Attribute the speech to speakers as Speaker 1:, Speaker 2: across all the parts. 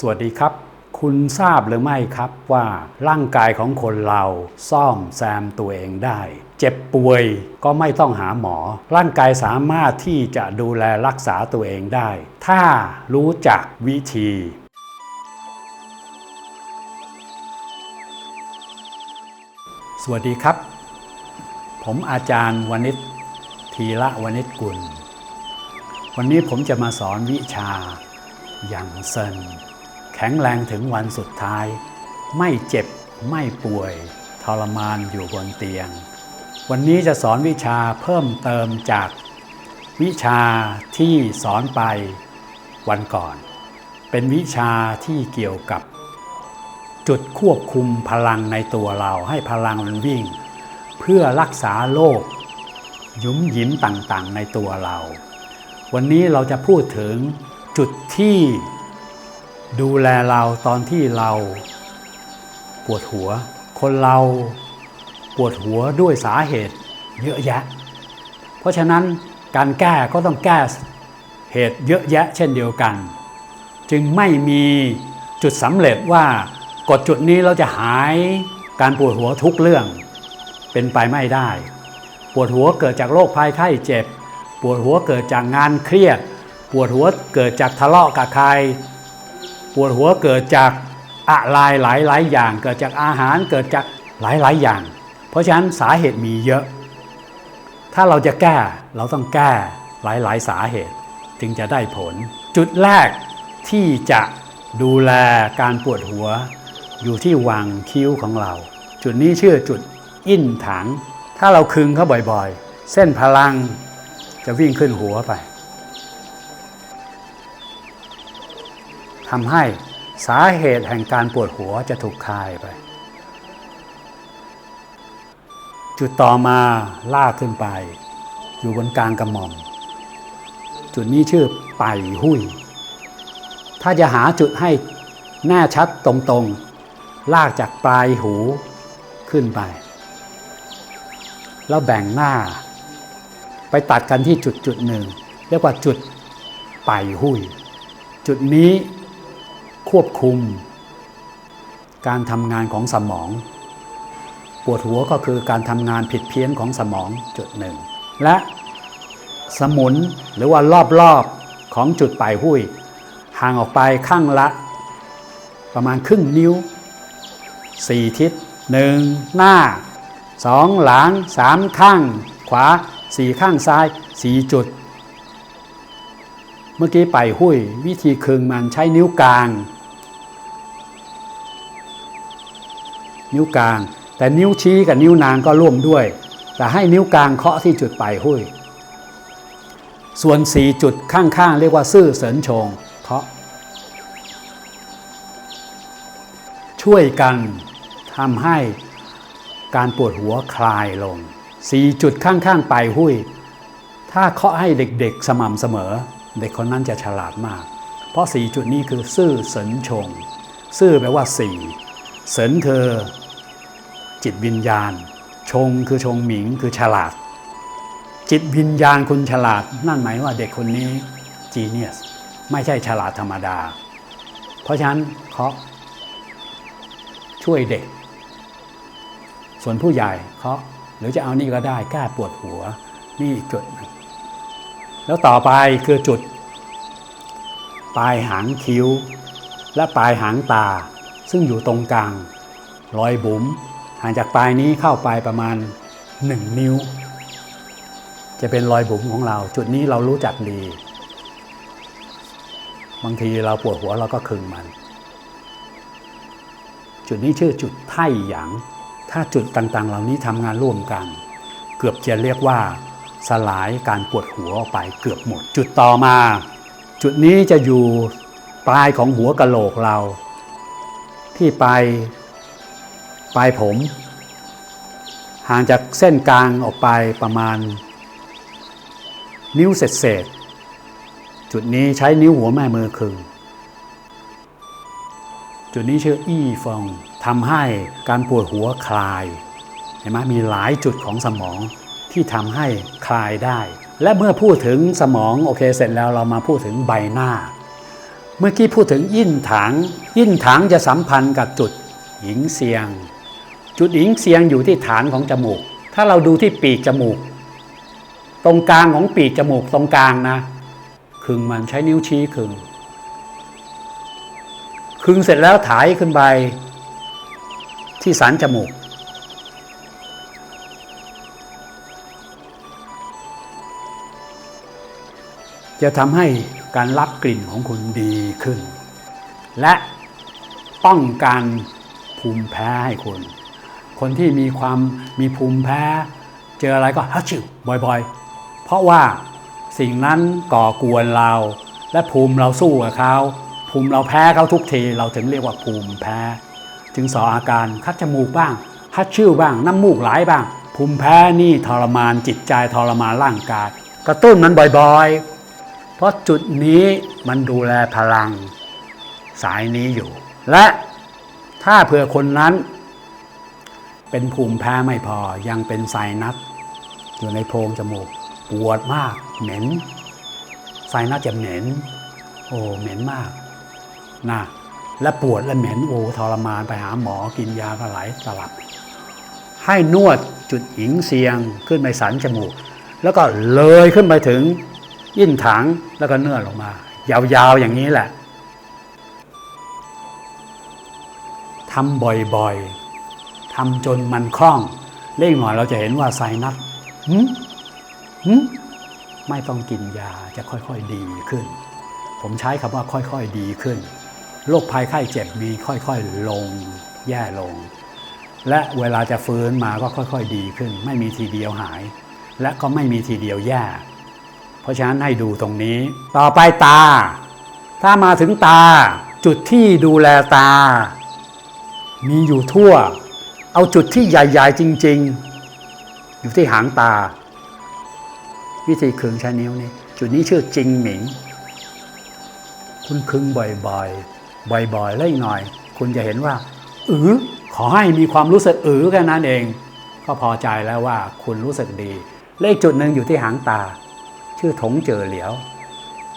Speaker 1: สวัสดีครับ คุณทราบหรือไม่ครับว่าร่างกายของคนเราซ่อมแซมตัวเองได้ เจ็บป่วยก็ไม่ต้องหาหมอ ร่างกายสามารถที่จะดูแลรักษาตัวเองได้ ถ้ารู้จักวิธีสวัสดีครับ ผมอาจารย์วณิชทีละวณิชกุล วันนี้ผมจะมาสอนวิชาอย่างเซน ข็งแรงถึงวันสุดท้าย ไม่เจ็บไม่ป่วย ทรมานอยู่บนเตียง วันนี้จะสอนวิชาเพิ่มเติมจากวิชาที่สอนไปวันก่อน เป็นวิชาที่เกี่ยวกับ จุดควบคุมพลังในตัวเราให้พลังมันวิ่ง เพื่อรักษาโรคยุมยิ้มต่างๆ ในตัวเรา วันนี้เราจะพูดถึงจุดที่ ดูแลเราตอนที่เรา ปวดหัว คนเราปวดหัวด้วยสาเหตุเยอะแยะ เพราะฉะนั้นการแก้ก็ต้องแก้เหตุเยอะแยะเช่นเดียวกัน จึงไม่มีจุดสำเร็จว่ากดจุดนี้เราจะหายการปวดหัวทุกเรื่อง เป็นไปไม่ได้ ปวดหัวเกิดจากโรคภัยไข้เจ็บ ปวดหัวเกิดจากงานเครียด ปวดหัวเกิดจากทะเลาะกับใคร ปวดหัวเกิดจากอะไรหลายหลายอย่าง เกิดจากอาหารเกิดจากหลายหลายอย่าง เพราะฉะนั้นสาเหตุมีเยอะ ถ้าเราจะแก้เราต้องแก้หลายหลายสาเหตุ จึงจะได้ผล จุดแรกที่จะดูแลการปวดหัว อยู่ที่วางคิ้วของเรา จุดนี้ชื่อจุดอินถัง ถ้าเราคึงเขาบ่อยๆ เส้นพลังจะวิ่งขึ้นหัวไป ทำให้สาเหตุแห่งการปวดหัวจะถูกคลายไป จุดต่อมาลากขึ้นไป อยู่บนกลางกระหม่อม จุดนี้ชื่อไปหุ้ย ถ้าจะหาจุดให้แน่ชัดตรงๆ ลากจากปลายหูขึ้นไป แล้วแบ่งหน้า ไปตัดกันที่จุดจุดหนึ่ง เรียกว่าจุดไปหุ้ย จุดนี้ ควบคุม การทำงานของสมอง ปวดหัวก็คือการทำงานผิดเพี้ยนของสมองจุดหนึ่ง และสมุนหรือว่ารอบๆของจุดปลายหุ้ย ห่างออกไปข้างละ ประมาณครึ่งนิ้ว 4 ทิศ 1 หน้า 2 หลัง 3 ข้าง ขวา 4 ข้างซ้าย 4 จุดเมื่อกี้ไปหุ้ยวิธีคึงมันใช้นิ้วกลาง นิ้วกลาง แต่นิ้วชี้กับนิ้วนางก็ร่วมด้วย แต่ให้นิ้วกลางเคาะที่จุดไปหุ้ย ส่วน4จุดข้างๆ เรียกว่าซื่อเสรินชงเคาะ ช่วยกันทำให้การปวดหัวคลายลง4จุดข้างๆไปหุ้ย ถ้าเคาะให้เด็กๆสม่ำเสมอ เด็กคนนั้นจะฉลาดมาก เพราะ4จุดนี้คือซื่อเสรินชงซื่อแปลว่า4เสรินคือ จิตวิญญาณ ชงคือชงหมิงคือฉลาด จิตวิญญาณคุณฉลาด นั่นหมายว่าเด็กคนนี้ genius ไม่ใช่ฉลาดธรรมดา เพราะฉะนั้นเคาช่วยเด็ก ส่วนผู้ใหญ่เคาหรือจะเอานี่ก็ได้แก้ปวดหัวนี่อีกจุด แล้วต่อไปคือจุด ปลายหางคิ้ว และปลายหางตา ซึ่งอยู่ตรงกลาง รอยบุ๋ม ห่างจากปลายนี้เข้าไปประมาณ 1 นิ้ว จะเป็นรอยบุ๋มของเรา จุดนี้เรารู้จักดี บางทีเราปวดหัวเราก็คึงมัน จุดนี้ชื่อจุดไท่หยางถ้าจุดต่างๆ เหล่านี้ทำงานร่วมกัน เกือบจะเรียกว่า สลายการปวดหัวออกไปเกือบหมด จุดต่อมา จุดนี้จะอยู่ปลายของหัวกะโหลกเรา ที่ไป ปลายผม ห่างจากเส้นกลางออกไปประมาณ นิ้วเศษ จุดนี้ใช้นิ้วหัวแม่มือคึง จุดนี้ชื่ออี้ฟองทำให้การปวดหัวคลาย เห็นไหมมีหลายจุดของสมองที่ทำให้คลายได้ และเมื่อพูดถึงสมองโอเคเสร็จแล้วเรามาพูดถึงใบหน้า เมื่อกี้พูดถึงยิ่นถัง ยิ่นถังจะสัมพันธ์กับจุดหญิงเสียง จุดหญิงเสียงอยู่ที่ฐานของจมูก ถ้าเราดูที่ปีกจมูก ตรงกลางของปีกจมูกตรงกลางนะคึงมันใช้นิ้วชี้คึง คึงเสร็จแล้วถ่ายขึ้นไปที่สันจมูก จะทำให้การรับกลิ่นของคุณดีขึ้น และป้องกันภูมิแพ้ให้คุณ คนที่มีความมีภูมิแพ้ เจออะไรก็ฮัชชิวบ่อยๆ เพราะว่าสิ่งนั้นก่อกวนเรา และภูมิเราสู้กับเขาภูมิเราแพ้เขาทุกที เราถึงเรียกว่าภูมิแพ้ จึงสออาการคัดจมูกบ้างฮัดชิวบ้าง น้ำมูกไหลบ้าง ภูมิแพ้นี่ทรมานจิตใจทรมานร่างกายกระตุ้นมันบ่อยๆ เพราะจุดนี้มันดูแลพลัง สายนี้อยู่ และถ้าเผื่อคนนั้น เป็นภูมิแพ้ไม่พอยังเป็นไซนัสอยู่ในโพรงจมูก ปวดมากเหม็นไซนัสจะเหม็นโอ้เหม็นมากนะและปวดและเหม็นโอ้ทรมานไปหาหมอกินยาก็หลายตลับ ให้นวดจุดหญิงเสียงขึ้นไปสันจมูก แล้วก็เลยขึ้นไปถึงยิ่นถังแล้วก็เนื่อลงมา ยาวๆอย่างนี้แหละทำบ่อยๆ ทำจนมันคล่อง เล่งหน่อยเราจะเห็นว่าไซนัสหึหึไม่ต้องกินยาจะค่อยๆดีขึ้น ผมใช้คำว่าค่อยๆดีขึ้นโรคภัยไข้เจ็บมีค่อยๆลง แย่ลง และเวลาจะฟื้นมาก็ค่อยๆดีขึ้น ไม่มีทีเดียวหาย และก็ไม่มีทีเดียวแย่ เพราะฉะนั้นให้ดูตรงนี้ ต่อไปตา ถ้ามาถึงตา จุดที่ดูแลตา มีอยู่ทั่ว เอาจุดที่ใหญ่ๆจริง ๆ อยู่ที่หางตา วิธีคึงใช้นิ้วนี่จุดนี้ชื่อจริงหมิง คุณคึงบ่อยๆบ่อยๆแล้วอีกหน่อย คุณจะเห็นว่าอือขอให้มีความรู้สึกอือแค่นั้นเอง ก็พอใจแล้วว่าคุณรู้สึกดี เลขจุดหนึ่งอยู่ที่หางตา ชื่อถงเจอเหลียว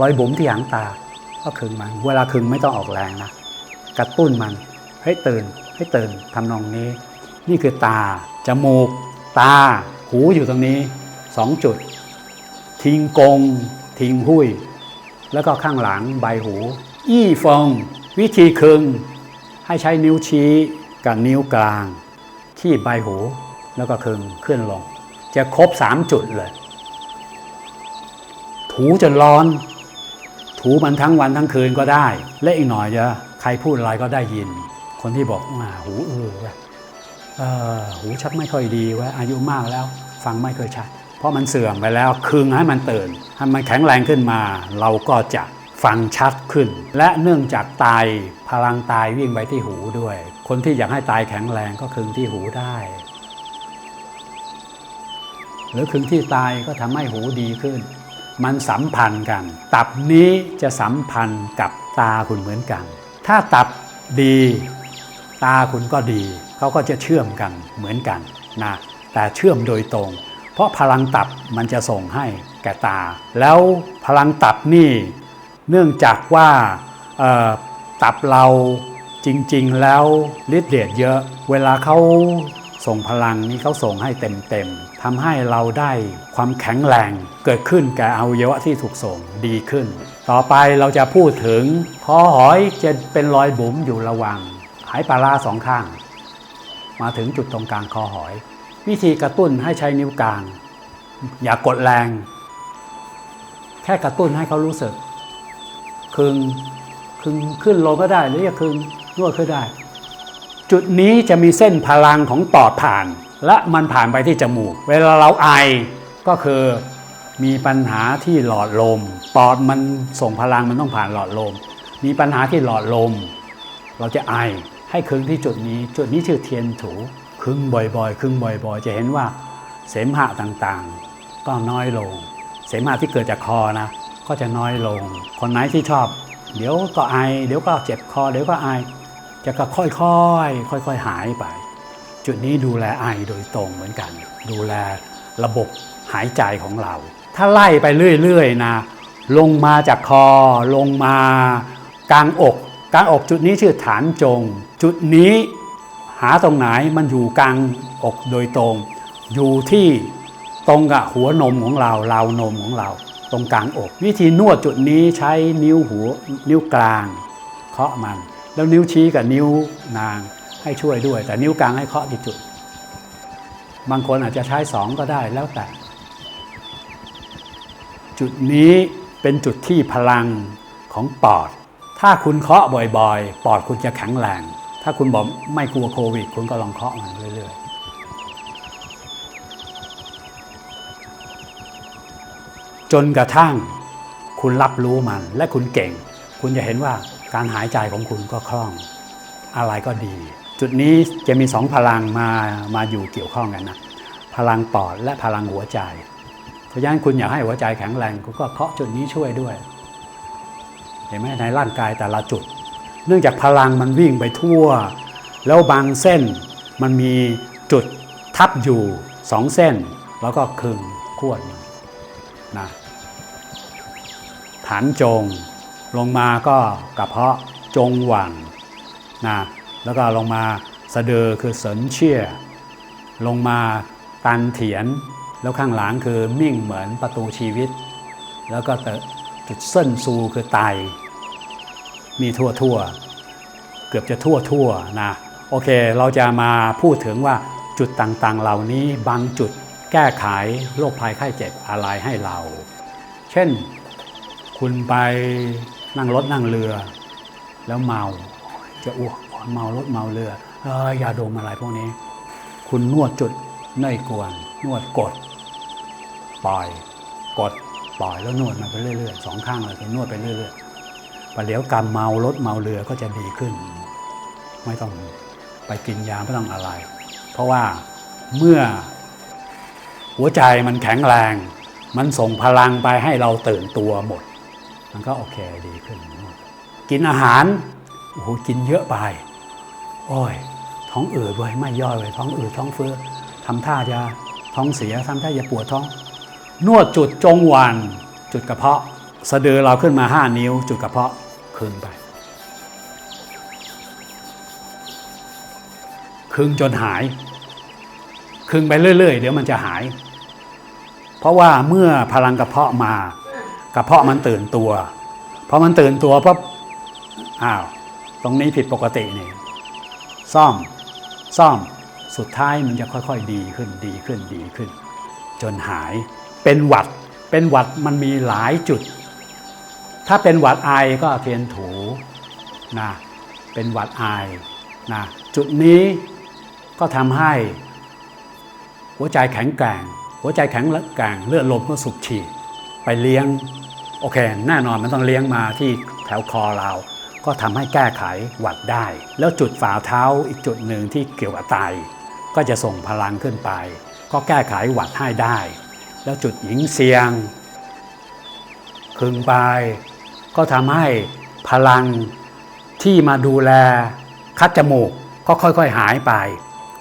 Speaker 1: รอยบุ๋มที่หางตา ก็คึงมัน เวลาคึงไม่ต้องออกแรงนะกระตุ้นมันให้ตื่นให้ตื่นทำนองนี้ นี่คือตา จมูก ตา หูอยู่ตรงนี้สองจุด ทิงกง ทิงหุยแล้วก็ข้างหลังใบหู อี้ฟง วิธีคึง ให้ใช้นิ้วชี้กับนิ้วกลาง ที่ใบหู แล้วก็คึงขึ้นลง จะครบสามจุดเลย ถูจนร้อน ถูมันทั้งวันทั้งคืนก็ได้ และอีกหน่อยจะใครพูดอะไรก็ได้ยิน คนที่บอกว่าหูออเว้ยเออ หูชักไม่ค่อยดีว้ยอายุมากแล้วฟังไม่ค่อยชัด เพราะมันเสื่อมไปแล้วคึงให้มันตื่นให้มันแข็งแรงขึ้นมา เราก็จะฟังชัดขึ้น และเนื่องจากตายพลังตายวิ่งไปที่หูด้วย คนที่อยากให้ตายแข็งแรงก็คึงที่หูได้ หรือคึงที่ตายก็ทำให้หูดีขึ้น มันสัมพันธ์กัน ตับนี้จะสัมพันธ์กับตาคุณเหมือนกัน ถ้าตับดี ตาคุณก็ดี เขาก็จะเชื่อมกันเหมือนกันนะแต่เชื่อมโดยตรง เพราะพลังตับมันจะส่งให้แก่ตา แล้วพลังตับนี่เนื่องจากว่าตับเราจริงๆ แล้วฤทธิ์เดชเยอะ เวลาเขาส่งพลังนี้เขาส่งให้เต็มๆทำให้เราได้ความแข็งแรงเกิดขึ้นแก่อวัยวะที่ถูกส่งดีขึ้น ต่อไปเราจะพูดถึงคอหอยจะเป็นรอยบุ๋มอยู่ระหว่างหายปลาร้าสองข้าง มาถึงจุดตรงกลางคอหอย วิธีกระตุ้นให้ใช้นิ้วกลาง อย่ากดแรง แค่กระตุ้นให้เขารู้สึกคึงคึงขึ้นลงก็ได้หรือจะคึงนวดขึ้นได้ จุดนี้จะมีเส้นพลังของปอดผ่าน และมันผ่านไปที่จมูก เวลาเราไอก็คือมีปัญหาที่หลอดลม ปอดมันส่งพลังมันต้องผ่านหลอดลม มีปัญหาที่หลอดลม เราจะไอ ให้คึงที่จุดนี้ จุดนี้ชื่อเทียนถูคึงบ่อยๆคึงบ่อยๆ จะเห็นว่าเสมหะต่างๆ ก็น้อยลง เสมหะที่เกิดจากคอนะ ก็จะน้อยลง คนไหนที่ชอบ เดี๋ยวก็ไอเดี๋ยวก็เจ็บคอเดี๋ยวก็ไอจะก็ค่อยๆค่อย ๆหายไป จุดนี้ดูแลไอโดยตรงเหมือนกัน ดูแลระบบหายใจของเรา ถ้าไล่ไปเรื่อยๆนะลงมาจากคอลงมากลางอก กางอกจุดนี้ชื่อฐานจง จุดนี้หาตรงไหนมันอยู่กลางอกโดยตรง อยู่ที่ตรงกับหัวนมของเราราวนมของเรา ตรงกลางอก วิธีนวดจุดนี้ใช้นิ้วหัวนิ้วกลางเคาะมัน แล้วนิ้วชี้กับนิ้วนางให้ช่วยด้วย แต่นิ้วกลางให้เคาะที่จุด บางคนอาจจะใช้สองก็ได้แล้วแต่ จุดนี้เป็นจุดที่พลังของปอด ถ้าคุณเคาะบ่อยๆ ปอดคุณจะแข็งแรง ถ้าคุณบอกไม่กลัวโควิด คุณก็ลองเคาะมันเรื่อยๆจนกระทั่งคุณรับรู้มันและคุณเก่ง คุณจะเห็นว่าการหายใจของคุณก็คล่อง อะไรก็ดี จุดนี้จะมีสองพลังมามาอยู่เกี่ยวข้องกันนะพลังปอดและพลังหัวใจ เพราะฉะนั้นคุณอยากให้หัวใจแข็งแรงคุณก็เคาะจุดนี้ช่วยด้วย ห็นไหมในร่างกายแต่ละจุด เนื่องจากพลังมันวิ่งไปทั่ว แล้วบางเส้นมันมีจุดทับอยู่สองเส้น แล้วก็คึงขวดนะฐานจง ลงมาก็กระเพาะจงหวังนะแล้วก็ลงมาสะดือคือเสนเชี่ยลงมาตันเถียน แล้วข้างหลังคือมิ่งเหมือนประตูชีวิต แล้วก็ตจุดเส้นซูคือไต มีทั่วทั่วเกือบจะทั่วทั่วนะโอเคเราจะมาพูดถึงว่าจุดต่างๆ เหล่านี้บางจุดแก้ไขโรคภัยไข้เจ็บอะไรให้เรา เช่นคุณไปนั่งรถนั่งเรือ แล้วเมาจะอ้วกเมารถเมาเรือเออยาดมอะไรพวกนี้ คุณนวดจุดเนยกวน นวดกด ปล่อย กด ปล่อยแล้วนวดมาไปเรื่อยๆสองข้างเลยคุณนวดไปเรื่อยๆ ประเดี๋ยวกรรมเมารถเมาเรือก็จะดีขึ้น ไม่ต้องไปกินยาไม่ต้องอะไร เพราะว่าเมื่อหัวใจมันแข็งแรง มันส่งพลังไปให้เราตื่นตัวหมด มันก็โอเคดีขึ้น กินอาหารโอ้โหกินเยอะไป โอ้ย ท้องอืดเว้ยไม่ย่อยเว้ยท้องอืดท้องเฟ้อทำท่าจะท้องเสียทำท่าจะปวดท้อง นวดจุดจงหวัน จุดกระเพาะ สะดือเราขึ้นมา 5 นิ้ว จุดกระเพาะ คึงไปคึงจนหายคึงไปเรื่อย ๆ เดี๋ยวมันจะหาย เพราะว่าเมื่อพลังกระเพาะมากระเพาะมันตื่นตัวพอมันตื่นตัวปั๊บอ้าวตรงนี้ผิดปกตินี่ซ่อมซ่อมสุดท้ายมันจะค่อยๆดีขึ้นดีขึ้นดีขึ้น จนหายเป็นหวัดเป็นหวัดมันมีหลายจุด ถ้าเป็นหวัดไอก็เทียนถูนะเป็นหวัดไอนะจุดนี้ก็ทำให้ หัวใจแข็งแกร่ง หัวใจแข็งแกร่งเลือดลมก็สูบฉีดไปเลี้ยงโอเคแน่นอนมันต้องเลี้ยงมาที่แถวคอเรา ก็ทำให้แก้ไขหวัดได้ แล้วจุดฝ่าเท้าอีกจุดหนึ่งที่เกี่ยวกับไตก็จะส่งพลังขึ้นไป ก็แก้ไขหวัดให้ได้ แล้วจุดหญิงเสียงคึงไป ก็ทำให้พลังที่มาดูแลคัดจมูกก็ค่อยๆหายไป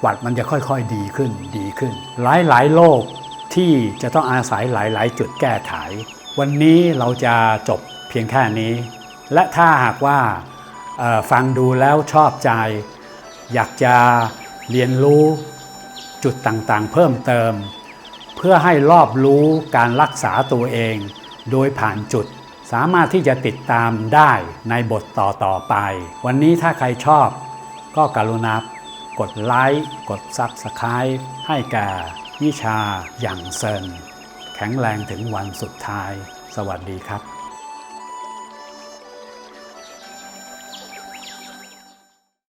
Speaker 1: หวัดมันจะค่อยๆดีขึ้นดีขึ้น หลายๆโรคที่จะต้องอาศัยหลาย ๆ จุดแก้ไข วันนี้เราจะจบเพียงแค่นี้ และถ้าหากว่าฟังดูแล้วชอบใจ อยากจะเรียนรู้จุดต่างๆ เพิ่มเติม เพื่อให้รอบรู้การรักษาตัวเอง โดยผ่านจุด สามารถที่จะติดตามได้ในบทต่อต่อๆไป วันนี้ถ้าใครชอบก็กรุณากดไลค์กดซับสไคร b ์ให้แก่วิชาอย่างเซินแข็งแรงถึงวันสุดท้าย สวัสดีครับ